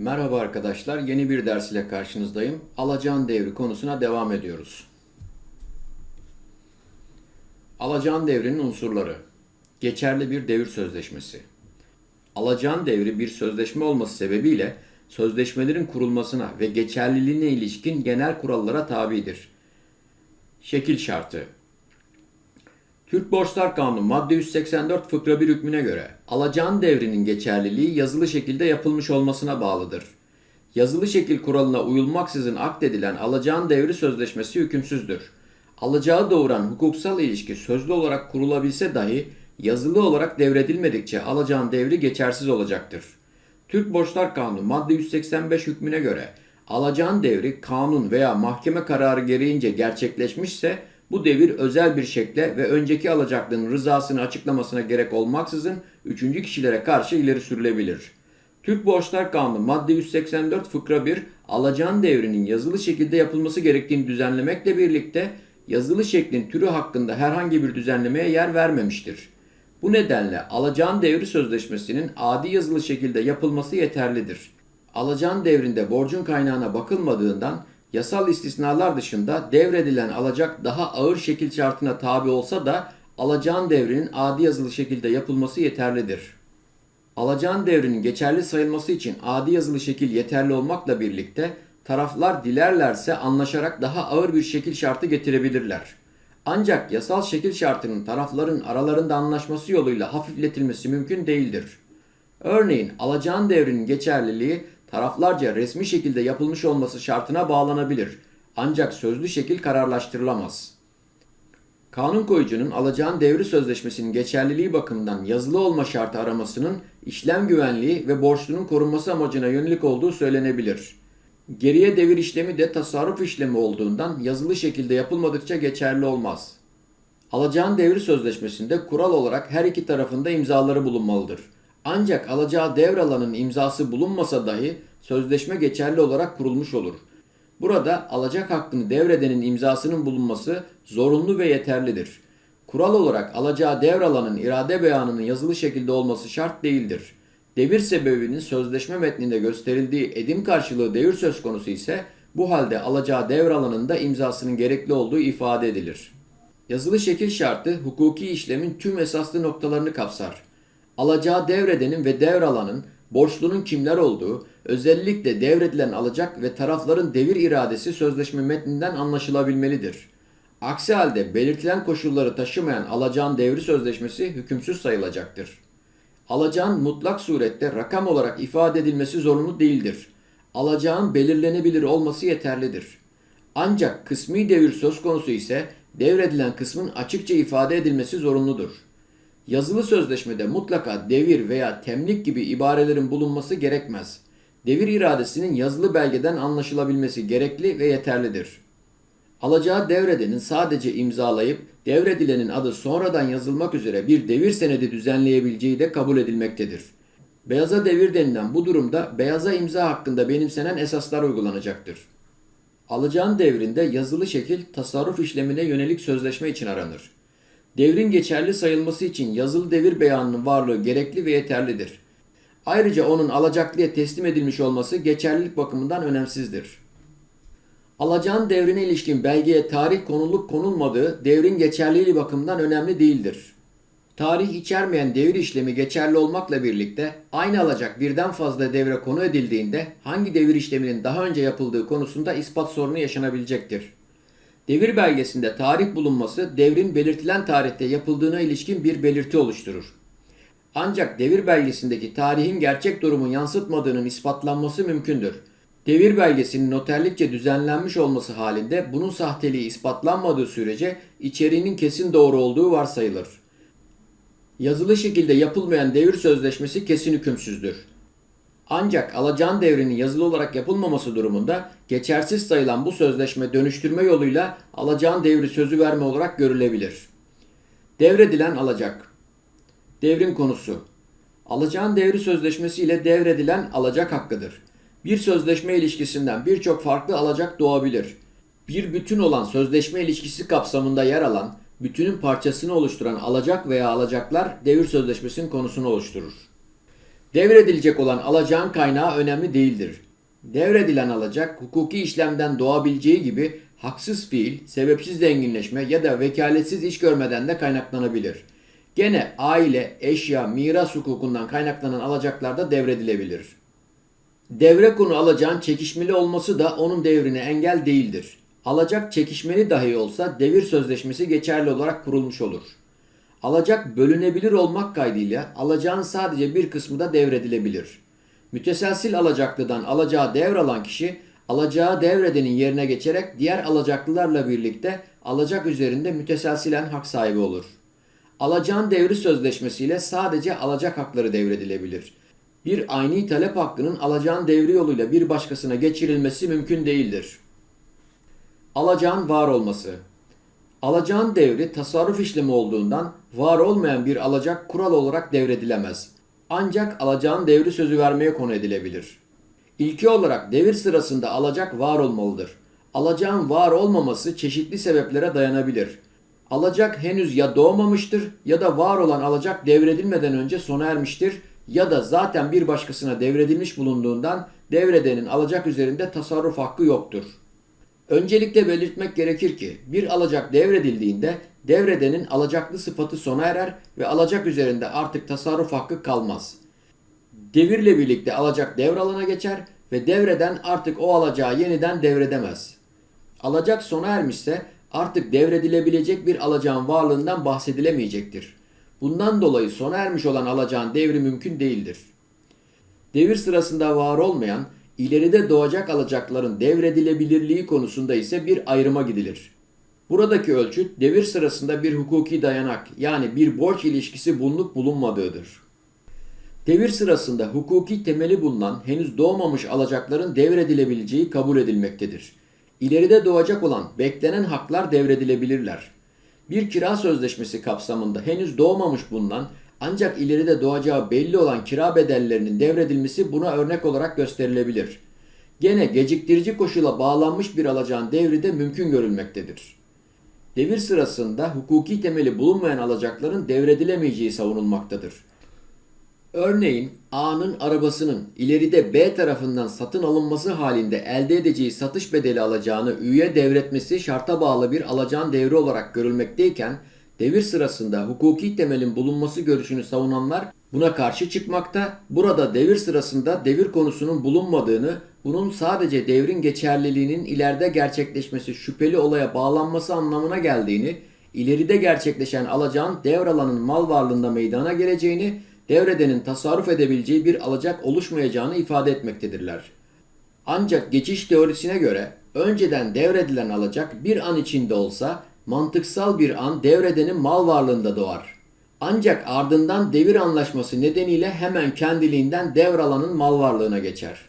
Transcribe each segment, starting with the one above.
Merhaba arkadaşlar, yeni bir ders ile karşınızdayım. Alacağın devri konusuna devam ediyoruz. Alacağın devrinin unsurları. Geçerli bir devir sözleşmesi. Alacağın devri bir sözleşme olması sebebiyle sözleşmelerin kurulmasına ve geçerliliğine ilişkin genel kurallara tabidir. Şekil şartı. Türk Borçlar Kanunu madde 184 fıkra 1 hükmüne göre alacağın devrinin geçerliliği yazılı şekilde yapılmış olmasına bağlıdır. Yazılı şekil kuralına uyulmaksızın akdedilen alacağın devri sözleşmesi hükümsüzdür. Alacağı doğuran hukuksal ilişki sözlü olarak kurulabilse dahi yazılı olarak devredilmedikçe alacağın devri geçersiz olacaktır. Türk Borçlar Kanunu madde 185 hükmüne göre alacağın devri kanun veya mahkeme kararı gereğince gerçekleşmişse bu devir özel bir şekle ve önceki alacaklının rızasını açıklamasına gerek olmaksızın üçüncü kişilere karşı ileri sürülebilir. Türk Borçlar Kanunu madde 184 fıkra 1 alacağın devrinin yazılı şekilde yapılması gerektiğini düzenlemekle birlikte yazılı şeklin türü hakkında herhangi bir düzenlemeye yer vermemiştir. Bu nedenle alacağın devri sözleşmesinin adi yazılı şekilde yapılması yeterlidir. Alacağın devrinde borcun kaynağına bakılmadığından yasal istisnalar dışında devredilen alacak daha ağır şekil şartına tabi olsa da alacağın devrinin adi yazılı şekilde yapılması yeterlidir. Alacağın devrinin geçerli sayılması için adi yazılı şekil yeterli olmakla birlikte taraflar dilerlerse anlaşarak daha ağır bir şekil şartı getirebilirler. Ancak yasal şekil şartının tarafların aralarında anlaşması yoluyla hafifletilmesi mümkün değildir. Örneğin alacağın devrinin geçerliliği taraflarca resmi şekilde yapılmış olması şartına bağlanabilir. Ancak sözlü şekil kararlaştırılamaz. Kanun koyucunun alacağın devri sözleşmesinin geçerliliği bakımından yazılı olma şartı aramasının işlem güvenliği ve borçlunun korunması amacına yönelik olduğu söylenebilir. Geriye devir işlemi de tasarruf işlemi olduğundan yazılı şekilde yapılmadıkça geçerli olmaz. Alacağın devri sözleşmesinde kural olarak her iki tarafında imzaları bulunmalıdır. Ancak alacağı devralanın imzası bulunmasa dahi sözleşme geçerli olarak kurulmuş olur. Burada alacak hakkını devredenin imzasının bulunması zorunlu ve yeterlidir. Kural olarak alacağı devralanın irade beyanının yazılı şekilde olması şart değildir. Devir sebebinin sözleşme metninde gösterildiği edim karşılığı devir söz konusu ise bu halde alacağı devralanın da imzasının gerekli olduğu ifade edilir. Yazılı şekil şartı hukuki işlemin tüm esaslı noktalarını kapsar. Alacağı devredenin ve devralanın borçlunun kimler olduğu, özellikle devredilen alacak ve tarafların devir iradesi sözleşme metninden anlaşılabilmelidir. Aksi halde belirtilen koşulları taşımayan alacağın devri sözleşmesi hükümsüz sayılacaktır. Alacağın mutlak surette rakam olarak ifade edilmesi zorunlu değildir. Alacağın belirlenebilir olması yeterlidir. Ancak kısmi devir söz konusu ise devredilen kısmın açıkça ifade edilmesi zorunludur. Yazılı sözleşmede mutlaka devir veya temlik gibi ibarelerin bulunması gerekmez. Devir iradesinin yazılı belgeden anlaşılabilmesi gerekli ve yeterlidir. Alacağı devredenin sadece imzalayıp devredilenin adı sonradan yazılmak üzere bir devir senedi düzenleyebileceği de kabul edilmektedir. Beyaza devir denilen bu durumda beyaza imza hakkında benimsenen esaslar uygulanacaktır. Alacağın devrinde yazılı şekil tasarruf işlemine yönelik sözleşme için aranır. Devrin geçerli sayılması için yazılı devir beyanının varlığı gerekli ve yeterlidir. Ayrıca onun alacaklıya teslim edilmiş olması geçerlilik bakımından önemsizdir. Alacağın devrine ilişkin belgeye tarih konulup konulmadığı devrin geçerliliği bakımından önemli değildir. Tarih içermeyen devir işlemi geçerli olmakla birlikte aynı alacak birden fazla devre konu edildiğinde hangi devir işleminin daha önce yapıldığı konusunda ispat sorunu yaşanabilecektir. Devir belgesinde tarih bulunması devrin belirtilen tarihte yapıldığına ilişkin bir belirti oluşturur. Ancak devir belgesindeki tarihin gerçek durumu yansıtmadığının ispatlanması mümkündür. Devir belgesinin noterlikçe düzenlenmiş olması halinde bunun sahteliği ispatlanmadığı sürece içeriğinin kesin doğru olduğu varsayılır. Yazılı şekilde yapılmayan devir sözleşmesi kesin hükümsüzdür. Ancak alacağın devrinin yazılı olarak yapılmaması durumunda geçersiz sayılan bu sözleşme dönüştürme yoluyla alacağın devri sözü verme olarak görülebilir. Devredilen alacak. Devrin konusu. Alacağın devri sözleşmesi ile devredilen alacak hakkıdır. Bir sözleşme ilişkisinden birçok farklı alacak doğabilir. Bir bütün olan sözleşme ilişkisi kapsamında yer alan, bütünün parçasını oluşturan alacak veya alacaklar devir sözleşmesinin konusunu oluşturur. Devredilecek olan alacağın kaynağı önemli değildir. Devredilen alacak hukuki işlemden doğabileceği gibi haksız fiil, sebepsiz zenginleşme ya da vekaletsiz iş görmeden de kaynaklanabilir. Gene aile, eşya, miras hukukundan kaynaklanan alacaklar da devredilebilir. Devre konu alacağın çekişmeli olması da onun devrine engel değildir. Alacak çekişmeli dahi olsa devir sözleşmesi geçerli olarak kurulmuş olur. Alacak bölünebilir olmak kaydıyla alacağın sadece bir kısmı da devredilebilir. Müteselsil alacaklıdan alacağı devralan kişi alacağı devredenin yerine geçerek diğer alacaklılarla birlikte alacak üzerinde müteselsilen hak sahibi olur. Alacağın devri sözleşmesiyle sadece alacak hakları devredilebilir. Bir aynı talep hakkının alacağın devri yoluyla bir başkasına geçirilmesi mümkün değildir. Alacağın var olması Alacağın devri tasarruf işlemi olduğundan var olmayan bir alacak kural olarak devredilemez. Ancak alacağın devri sözü vermeye konu edilebilir. İlki olarak devir sırasında alacak var olmalıdır. Alacağın var olmaması çeşitli sebeplere dayanabilir. Alacak henüz ya doğmamıştır ya da var olan alacak devredilmeden önce sona ermiştir ya da zaten bir başkasına devredilmiş bulunduğundan devredenin alacak üzerinde tasarruf hakkı yoktur. Öncelikle belirtmek gerekir ki bir alacak devredildiğinde devredenin alacaklı sıfatı sona erer ve alacak üzerinde artık tasarruf hakkı kalmaz. Devirle birlikte alacak devralana geçer ve devreden artık o alacağı yeniden devredemez. Alacak sona ermişse artık devredilebilecek bir alacağın varlığından bahsedilemeyecektir. Bundan dolayı sona ermiş olan alacağın devri mümkün değildir. Devir sırasında var olmayan, ileride doğacak alacakların devredilebilirliği konusunda ise bir ayrıma gidilir. Buradaki ölçüt devir sırasında bir hukuki dayanak yani bir borç ilişkisi bulunup bulunmadığıdır. Devir sırasında hukuki temeli bulunan henüz doğmamış alacakların devredilebileceği kabul edilmektedir. İleride doğacak olan beklenen haklar devredilebilirler. Bir kira sözleşmesi kapsamında henüz doğmamış bulunan ancak ileride doğacağı belli olan kira bedellerinin devredilmesi buna örnek olarak gösterilebilir. Gene geciktirici koşula bağlanmış bir alacağın devri de mümkün görülmektedir. Devir sırasında hukuki temeli bulunmayan alacakların devredilemeyeceği savunulmaktadır. Örneğin A'nın arabasının ileride B tarafından satın alınması halinde elde edeceği satış bedeli alacağını üye devretmesi şarta bağlı bir alacağın devri olarak görülmekteyken devir sırasında hukuki temelin bulunması görüşünü savunanlar buna karşı çıkmakta. Burada devir sırasında devir konusunun bulunmadığını, bunun sadece devrin geçerliliğinin ileride gerçekleşmesi şüpheli olaya bağlanması anlamına geldiğini, ileride gerçekleşen alacağın devralanın mal varlığında meydana geleceğini, devredenin tasarruf edebileceği bir alacak oluşmayacağını ifade etmektedirler. Ancak geçiş teorisine göre önceden devredilen alacak bir an içinde olsa mantıksal bir an devredenin mal varlığında doğar. Ancak ardından devir anlaşması nedeniyle hemen kendiliğinden devralanın mal varlığına geçer.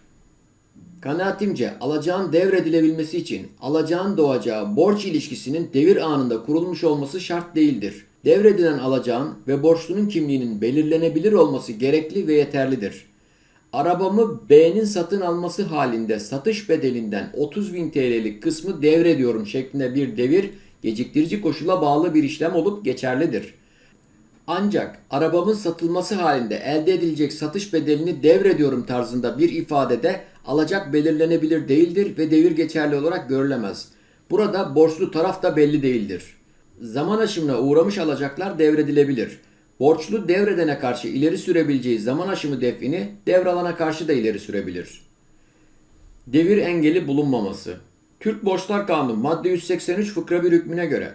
Kanaatimce alacağın devredilebilmesi için alacağın doğacağı borç ilişkisinin devir anında kurulmuş olması şart değildir. Devredilen alacağın ve borçlunun kimliğinin belirlenebilir olması gerekli ve yeterlidir. Arabamı B'nin satın alması halinde satış bedelinden 30 bin TL'lik kısmı devrediyorum şeklinde bir devir geciktirici koşula bağlı bir işlem olup geçerlidir. Ancak arabamın satılması halinde elde edilecek satış bedelini devrediyorum tarzında bir ifadede alacak belirlenebilir değildir ve devir geçerli olarak görülemez. Burada borçlu taraf da belli değildir. Zaman aşımına uğramış alacaklar devredilebilir. Borçlu devredene karşı ileri sürebileceği zaman aşımı defini devralana karşı da ileri sürebilir. Devir engeli bulunmaması Türk Borçlar Kanunu madde 183 fıkra 1 hükmüne göre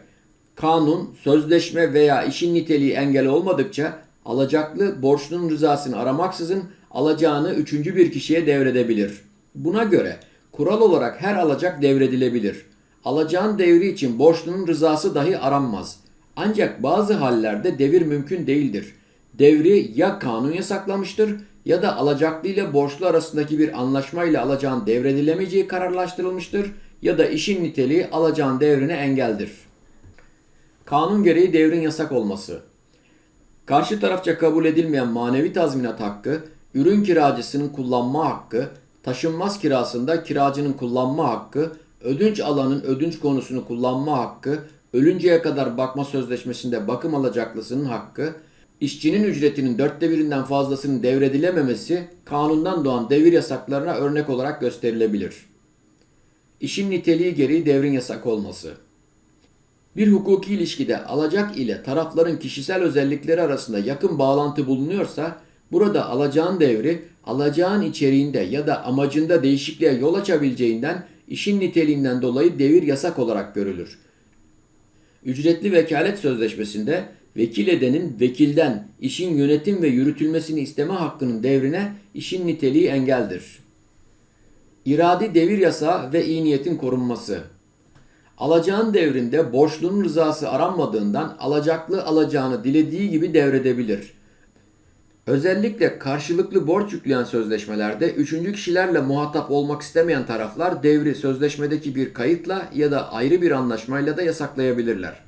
kanun, sözleşme veya işin niteliği engel olmadıkça alacaklı borçlunun rızasını aramaksızın alacağını üçüncü bir kişiye devredebilir. Buna göre kural olarak her alacak devredilebilir. Alacağın devri için borçlunun rızası dahi aranmaz. Ancak bazı hallerde devir mümkün değildir. Devri ya kanun yasaklamıştır ya da alacaklı ile borçlu arasındaki bir anlaşma ile alacağın devredilemeyeceği kararlaştırılmıştır ya da işin niteliği alacağın devrine engeldir. Kanun gereği devrin yasak olması. Karşı tarafça kabul edilmeyen manevi tazminat hakkı, ürün kiracısının kullanma hakkı, taşınmaz kirasında kiracının kullanma hakkı, ödünç alanın ödünç konusunu kullanma hakkı, ölünceye kadar bakma sözleşmesinde bakım alacaklısının hakkı, İşçinin ücretinin dörtte birinden fazlasının devredilememesi kanundan doğan devir yasaklarına örnek olarak gösterilebilir. İşin niteliği gereği devrin yasak olması. Bir hukuki ilişkide alacak ile tarafların kişisel özellikleri arasında yakın bağlantı bulunuyorsa burada alacağın devri alacağın içeriğinde ya da amacında değişikliğe yol açabileceğinden işin niteliğinden dolayı devir yasak olarak görülür. Ücretli vekalet sözleşmesinde vekil edenin vekilden işin yönetim ve yürütülmesini isteme hakkının devrine işin niteliği engeldir. İradi devir yasağı ve iyi niyetin korunması. Alacağın devrinde borçlunun rızası aranmadığından alacaklı alacağını dilediği gibi devredebilir. Özellikle karşılıklı borç yükleyen sözleşmelerde üçüncü kişilerle muhatap olmak istemeyen taraflar devri sözleşmedeki bir kayıtla ya da ayrı bir anlaşmayla da yasaklayabilirler.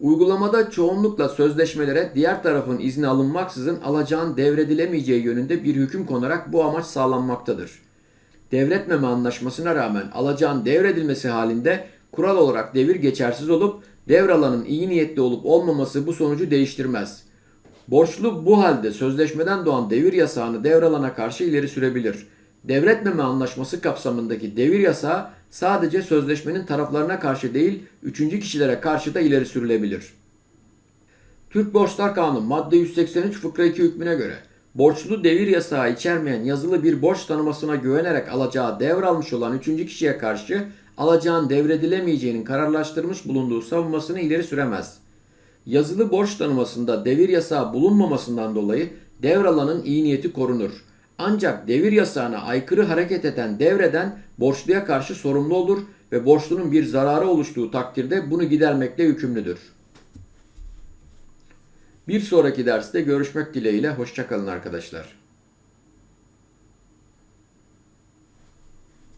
Uygulamada çoğunlukla sözleşmelere diğer tarafın izni alınmaksızın alacağın devredilemeyeceği yönünde bir hüküm konarak bu amaç sağlanmaktadır. Devretmeme anlaşmasına rağmen alacağın devredilmesi halinde kural olarak devir geçersiz olup devralanın iyi niyetli olup olmaması bu sonucu değiştirmez. Borçlu bu halde sözleşmeden doğan devir yasağını devralana karşı ileri sürebilir. Devretmeme anlaşması kapsamındaki devir yasağı sadece sözleşmenin taraflarına karşı değil, üçüncü kişilere karşı da ileri sürülebilir. Türk Borçlar Kanunu madde 183 fıkra 2 hükmüne göre borçlu devir yasağı içermeyen yazılı bir borç tanımasına güvenerek alacağı devralmış olan üçüncü kişiye karşı alacağın devredilemeyeceğinin kararlaştırmış bulunduğu savunmasını ileri süremez. Yazılı borç tanımasında devir yasağı bulunmamasından dolayı devralanın iyi niyeti korunur. Ancak devir yasağına aykırı hareket eden devreden borçluya karşı sorumlu olur ve borçlunun bir zararı oluştuğu takdirde bunu gidermekle yükümlüdür. Bir sonraki derste görüşmek dileğiyle hoşçakalın arkadaşlar.